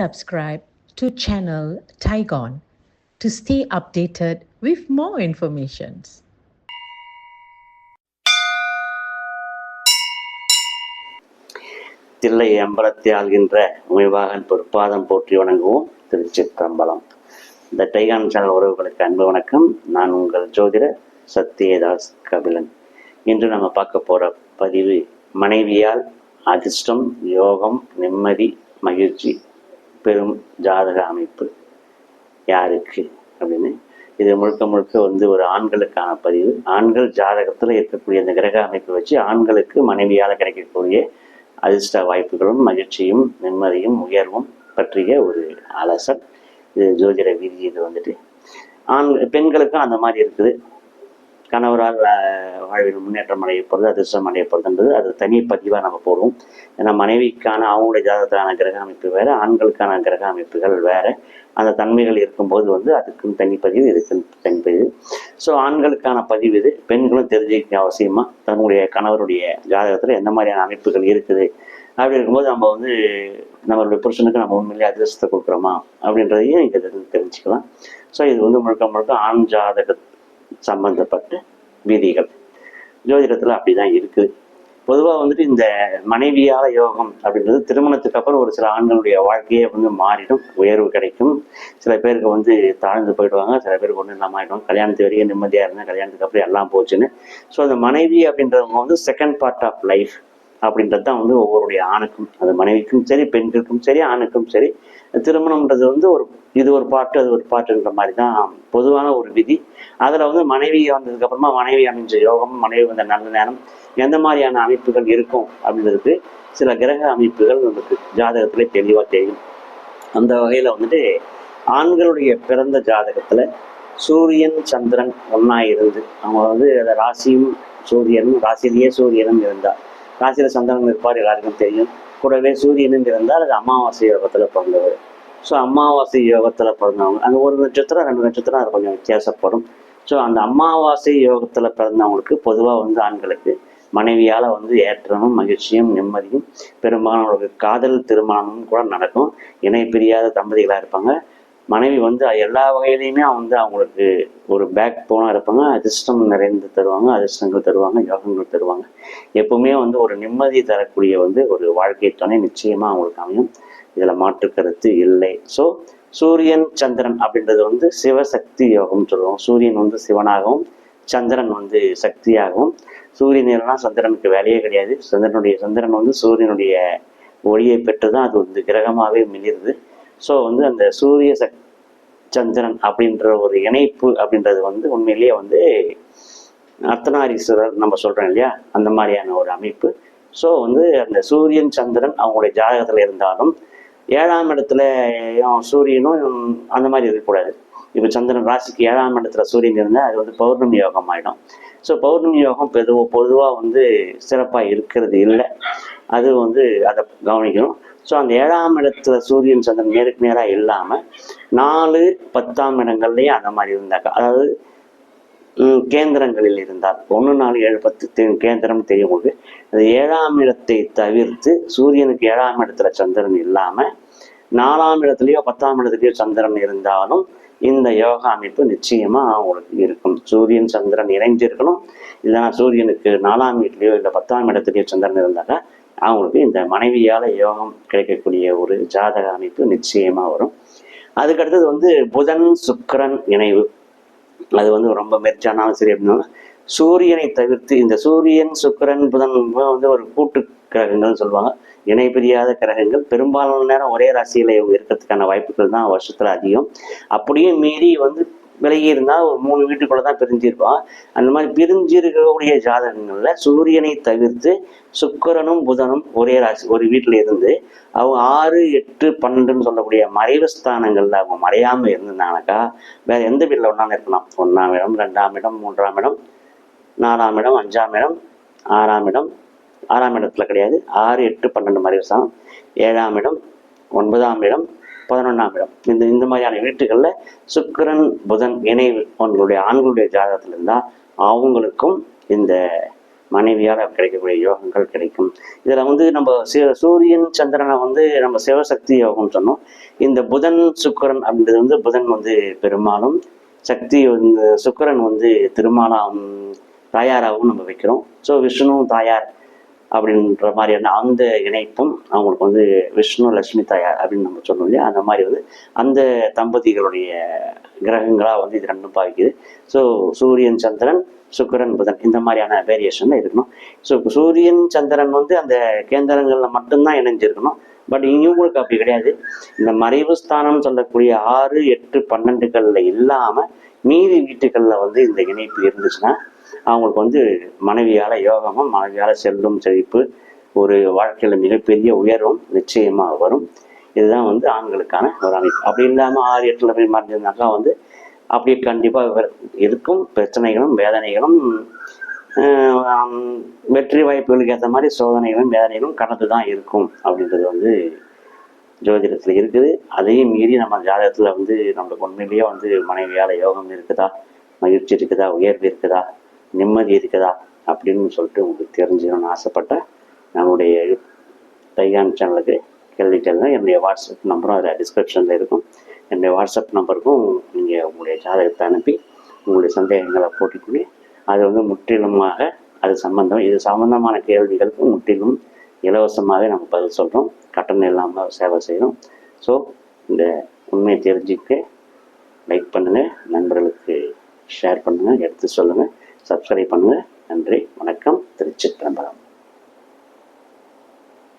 subscribe to channel Tygon to stay updated with more informations. Thillai அம்பலத்தை ஆள்கின்ற உமைவாகன் பொற்பாதம் போற்றி வணங்குவோம். திருச்சிற்றம்பலம். இந்த டைகான் சேனல் உறவுகளுக்கு அன்பு வணக்கம். நான் உங்கள் ஜோதிடர் சத்யதாஸ் கபிலன். இன்று நம்ம பார்க்க போகிற பதிவு மனைவியால் அதிர்ஷ்டம் யோகம் நிம்மதி மகிழ்ச்சி. பெரும் ஜாதக அமைப்பு. யாருக்கு? அப்படின்னு இது முழுக்க முழுக்க வந்து ஒரு ஆண்களுக்கான பதிவு. ஆண்கள் ஜாதகத்தில் இருக்கக்கூடிய இந்த கிரக அமைப்பை வச்சு ஆண்களுக்கு மனைவியால் கிடைக்கக்கூடிய அதிர்ஷ்ட வாய்ப்புகளும் மகிழ்ச்சியும் நிம்மதியும் உயர்வும் பற்றிய ஒரு அலசல் இது ஜோதிட விதி இது வந்துட்டு ஆண் பெண்களுக்கும் அந்த மாதிரி இருக்குது. கணவரால் வாழ்வில் முன்னேற்றம் அடைய போகிறது அதிர்ஷ்டம் அடைய போகிறதுன்றது அது தனி பதிவாக நம்ம போடுவோம். ஏன்னா மனைவிக்கான அவங்களுடைய ஜாதகத்தான கிரக அமைப்பு வேறு ஆண்களுக்கான கிரக அமைப்புகள் வேறு. அந்த தன்மைகள் இருக்கும்போது வந்து அதுக்கும் தனிப்பதிவு இதுக்கும் தனிப்பதிவு ஸோ ஆண்களுக்கான பதிவு இது. பெண்களும் தெரிஞ்சுக்க அவசியமாக தன்னுடைய கணவருடைய ஜாதகத்தில் எந்த மாதிரியான அமைப்புகள் இருக்குது? அப்படி இருக்கும்போது நம்ம வந்து நம்மளுடைய புருஷனுக்கு நம்ம உண்மையிலேயே அதிர்ஷ்டத்தை கொடுக்குறோமா? அப்படின்றதையும் இங்கே தெரிஞ்சுக்கலாம். ஸோ இது வந்து முழுக்க முழுக்க ஆண் ஜாதகத்தை சம்பந்தப்பட்ட விதிகள். ஜோதிடத்தில் அப்படிதான் இருக்குது பொதுவாக வந்துட்டு இந்த மனைவியால யோகம் அப்படின்றது திருமணத்துக்கு அப்புறம் ஒரு சில ஆண்களுடைய வாழ்க்கையே வந்து மாறிடும் உயர்வு கிடைக்கும். சில பேருக்கு வந்து தாழ்ந்து போயிடுவாங்க சில பேருக்கு ஒன்றும் இல்லாமல் ஆகிடும் கல்யாணத்து வரைக்கும் நிம்மதியாக இருந்தால் கல்யாணத்துக்கு அப்புறம் எல்லாம் போச்சுன்னு. ஸோ அந்த மனைவி அப்படின்றவங்க வந்து செகண்ட் பார்ட் ஆஃப் லைஃப் அப்படின்றது தான் வந்து ஒவ்வொருடைய ஆணுக்கும் அது மனைவிக்கும் சரி பெண்களுக்கும் சரி ஆணுக்கும் சரி. திருமணம்ன்றது வந்து ஒரு இது ஒரு பாட்டு அது ஒரு பாட்டுன்ற மாதிரி தான் பொதுவான ஒரு விதி. அதில் வந்து மனைவி வந்ததுக்கப்புறமா மனைவி அமைஞ்ச யோகம் மனைவி வந்த நல்ல நேரம் எந்த மாதிரியான அமைப்புகள் இருக்கும் அப்படின்றதுக்கு சில கிரக அமைப்புகள் நமக்கு ஜாதகத்திலே தெளிவாக தெரியும். அந்த வகையில் வந்துட்டு ஆண்களுடைய பிறந்த ஜாதகத்தில் சூரியன் சந்திரன் ஒன்றா இருந்து அவங்க வந்து அந்த ராசியும் சூரியனும் ராசியிலேயே சூரியனும் இருந்தார் ராசியில் சந்திரன் இருப்பார் எல்லாருக்கும் தெரியும். கூடவே சூரியனும் இருந்தால் அது அமாவாசை யோகத்தில் பிறந்தவர் ஸோ அமாவாசை யோகத்தில் பிறந்தவங்க அந்த ஒரு நட்சத்திரம் ரெண்டு நட்சத்திரம் அது கொஞ்சம் வித்தியாசப்படும். ஸோ அந்த அமாவாசை யோகத்தில் பிறந்தவங்களுக்கு பொதுவாக வந்து ஆண்களுக்கு மனைவியால் வந்து ஏற்றமும் மகிழ்ச்சியும் நிம்மதியும் பெரும்பாலும் அவங்களுக்கு காதல் திருமணமும் கூட நடக்கும். இணை பிரியாத தம்பதிகளாக இருப்பாங்க. மனைவி வந்து எல்லா வகையிலையுமே வந்து அவங்களுக்கு ஒரு பேக் போனாக இருப்பாங்க. அதிர்ஷ்டம் நிறைந்து தருவாங்க. அதிர்ஷ்டங்கள் தருவாங்க. யோகங்கள் தருவாங்க. எப்பவுமே வந்து ஒரு நிம்மதி தரக்கூடிய வந்து ஒரு வாழ்க்கை துணை நிச்சயமாக அவங்களுக்கு அமையும். இதில் மாற்று கருத்து இல்லை. ஸோ சூரியன் சந்திரன் அப்படின்றது வந்து சிவசக்தி யோகம்னு சொல்லுவோம். சூரியன் வந்து சிவனாகவும் சந்திரன் வந்து சக்தியாகவும். சூரியன் எல்லாம் சந்திரனுக்கு வேலையே கிடையாது. சந்திரனுடைய சந்திரன் வந்து சூரியனுடைய ஒளியை பெற்று தான் அது வந்து கிரகமாகவே மிளிருது. ஸோ வந்து அந்த சூரிய சக் சந்திரன் அப்படின்ற ஒரு இணைப்பு அப்படின்றது வந்து உண்மையிலேயே வந்து அர்த்தநாரீஸ்வரர் நம்ம சொல்கிறோம் இல்லையா? அந்த மாதிரியான ஒரு அமைப்பு. ஸோ வந்து அந்த சூரியன் சந்திரன் அவங்களுடைய ஜாதகத்தில் இருந்தாலும் ஏழாம் இடத்துல சூரியனும் அந்த மாதிரி இருக்கக்கூடாது. இப்போ சந்திரன் ராசிக்கு ஏழாம் இடத்துல சூரியன் இருந்தால் அது வந்து பௌர்ணமி யோகம் ஆகிடும் ஸோ பௌர்ணமி யோகம் பொதுவாக பொதுவாக வந்து சிறப்பாக இருக்கிறது இல்லை. அது வந்து அதை கவனிக்கணும். ஸோ அந்த ஏழாம் இடத்துல சூரியன் சந்திரன் நேருக்கு நேராக இல்லாமல் நாலு பத்தாம் இடங்கள்லேயே அந்த மாதிரி இருந்தாக்கா அதாவது கேந்திரங்களில் இருந்தால் ஒன்று நாலு ஏழு பத்து கேந்திரம் தெரியும் உங்களுக்கு. அது ஏழாம் இடத்தை தவிர்த்து சூரியனுக்கு ஏழாம் இடத்துல சந்திரன் இல்லாமல் நாலாம் இடத்துலையோ பத்தாம் இடத்துலையோ சந்திரன் இருந்தாலும் இந்த யோகா அமைப்பு நிச்சயமாக அவங்களுக்கு இருக்கும். சூரியன் சந்திரன் இணைஞ்சிருக்கணும். இல்லைன்னா சூரியனுக்கு நாலாம் வீட்லேயோ இல்லை பத்தாம் இடத்துலையோ சந்திரன் இருந்தாக்கா அவங்களுக்கு இந்த மனைவியால் யோகம் கிடைக்கக்கூடிய ஒரு ஜாதக அமைப்பு நிச்சயமாக வரும். அதுக்கடுத்தது வந்து புதன் சுக்கரன் இணைவு. அது வந்து ரொம்ப மெர்ச்சானாலும் சரி அப்படின்னா சூரியனை தவிர்த்து இந்த சூரியன் சுக்கரன் புதன் வந்து ஒரு கூட்டு கிரகங்கள்னு சொல்லுவாங்க. இணை பிரியாத கிரகங்கள். பெரும்பாலான நேரம் ஒரே ராசியில் இவங்க இருக்கிறதுக்கான வாய்ப்புகள் தான் வருஷத்தில் அதிகம். அப்படியே மீறி வந்து விலகி இருந்தால் ஒரு மூணு வீட்டுக்குள்ள தான் பிரிஞ்சிருப்பான் அந்த மாதிரி பிரிஞ்சிருக்கக்கூடிய ஜாதகங்களில் சூரியனை தவிர்த்து சுக்கரனும் புதனும் ஒரே ராசி ஒரு வீட்டில் இருந்து அவங்க ஆறு எட்டு பன்னெண்டுன்னு சொல்லக்கூடிய மறைவு ஸ்தானங்களில் அவங்க மறையாமல் இருந்திருந்தாங்கனாக்கா வேற எந்த வீட்டில் ஒன்றாலும் இருக்கலாம். ஒன்றாம் இடம் ரெண்டாம் இடம் மூன்றாம் இடம் நாலாம் இடம் அஞ்சாம் இடம் ஆறாம் இடம். ஆறாம் இடத்துல கிடையாது. ஆறு எட்டு பன்னெண்டு மறைவு ஸ்தானம். ஏழாம் இடம் ஒன்பதாம் இடம் பதினொன்றாம் இடம். இந்த இந்த மாதிரியான வீட்டுகளில் சுக்கிரன் புதன் இணைவு உங்களுடைய ஆண்களுடைய ஜாதகத்தில் இருந்தால் அவங்களுக்கும் இந்த மனைவியால் கிடைக்கக்கூடிய யோகங்கள் கிடைக்கும். இதில் வந்து நம்ம சூரியன் சந்திரனை வந்து நம்ம சிவசக்தி யோகம்னு சொன்னோம். இந்த புதன் சுக்கரன் அப்படின்றது வந்து புதன் வந்து பெருமாளும் சக்தி வந்து சுக்கரன் வந்து திருமாலாம் தாயாராகவும் நம்ம வைக்கிறோம். ஸோ விஷ்ணுவும் தாயார் அப்படின்ற மாதிரியான அந்த இணைப்பும் அவங்களுக்கு வந்து விஷ்ணு லட்சுமி தாயார் அப்படின்னு நம்ம சொல்லணும் இல்லையா? அந்த மாதிரி வந்து அந்த தம்பதிகளுடைய கிரகங்களாக வந்து இது ரெண்டும் பாவிக்குது. ஸோ சூரியன் சந்திரன் சுக்கிரன் புதன் இந்த மாதிரியான வேரியேஷன் இருக்கணும். ஸோ சூரியன் சந்திரன் வந்து அந்த கேந்திரங்களில் மட்டும்தான் இணைஞ்சிருக்கணும். பட் இவங்களுக்கு அப்படி கிடையாது. இந்த மறைவு ஸ்தானம் சொல்லக்கூடிய ஆறு எட்டு பன்னெண்டுகளில் இல்லாமல் மீதி வீட்டுகளில் வந்து இந்த இணைப்பு இருந்துச்சுன்னா அவங்களுக்கு வந்து மனைவியால் யோகமும் மனைவியால் செல்லும் செழிப்பு ஒரு வாழ்க்கையில் மிகப்பெரிய உயர்வும் நிச்சயமாக வரும். இதுதான் வந்து ஆண்களுக்கான ஒரு அமைப்பு. அப்படி இல்லாமல் ஆறு எட்டில் போய் மறைஞ்சிருந்தாக்கா வந்து அப்படியே கண்டிப்பாக இருக்கும் பிரச்சனைகளும் வேதனைகளும் வெற்றி வாய்ப்புகளுக்கு ஏற்ற மாதிரி சோதனைகளும் வேதனைகளும் கடந்து தான் இருக்கும் அப்படின்றது வந்து ஜோதிடத்தில் இருக்குது. அதையும் மீறி நம்ம ஜாதகத்தில் வந்து நம்மளுக்கு உண்மையிலேயே வந்து மனைவியால் யோகம் இருக்குதா மகிழ்ச்சி இருக்குதா உயர்வு இருக்குதா நிம்மதி இருக்குதா அப்படின்னு சொல்லிட்டு உங்களுக்கு தெரிஞ்சுக்கணும்னு ஆசைப்பட்டேன் நம்முடைய டைகான் சேனலுக்கு கேள்வி கேளுங்க. என்னுடைய வாட்ஸ்அப் நம்பரும் அதில் டிஸ்கிரிப்ஷனில் இருக்கும். என்னுடைய வாட்ஸ்அப் நம்பருக்கும் நீங்கள் உங்களுடைய ஜாதகத்தை அனுப்பி உங்களுடைய சந்தேகங்களை போட்டுக்கொண்டு அது வந்து முற்றிலுமாக அது சம்பந்தம். இது சம்பந்தமான கேள்விகளுக்கு முற்றிலும் இலவசமாகவே நம்ம பதில் சொல்கிறோம் கட்டணம் இல்லாமல் சேவை செய்கிறோம் ஸோ இந்த உண்மையை தெரிஞ்சுக்க லைக் பண்ணுங்கள் நண்பர்களுக்கு ஷேர் பண்ணுங்கள் எடுத்து சொல்லுங்கள் சப்ஸ்கிரைப் பண்ணுங்கள் நன்றி வணக்கம். திருச்சிற்றம்பலம்.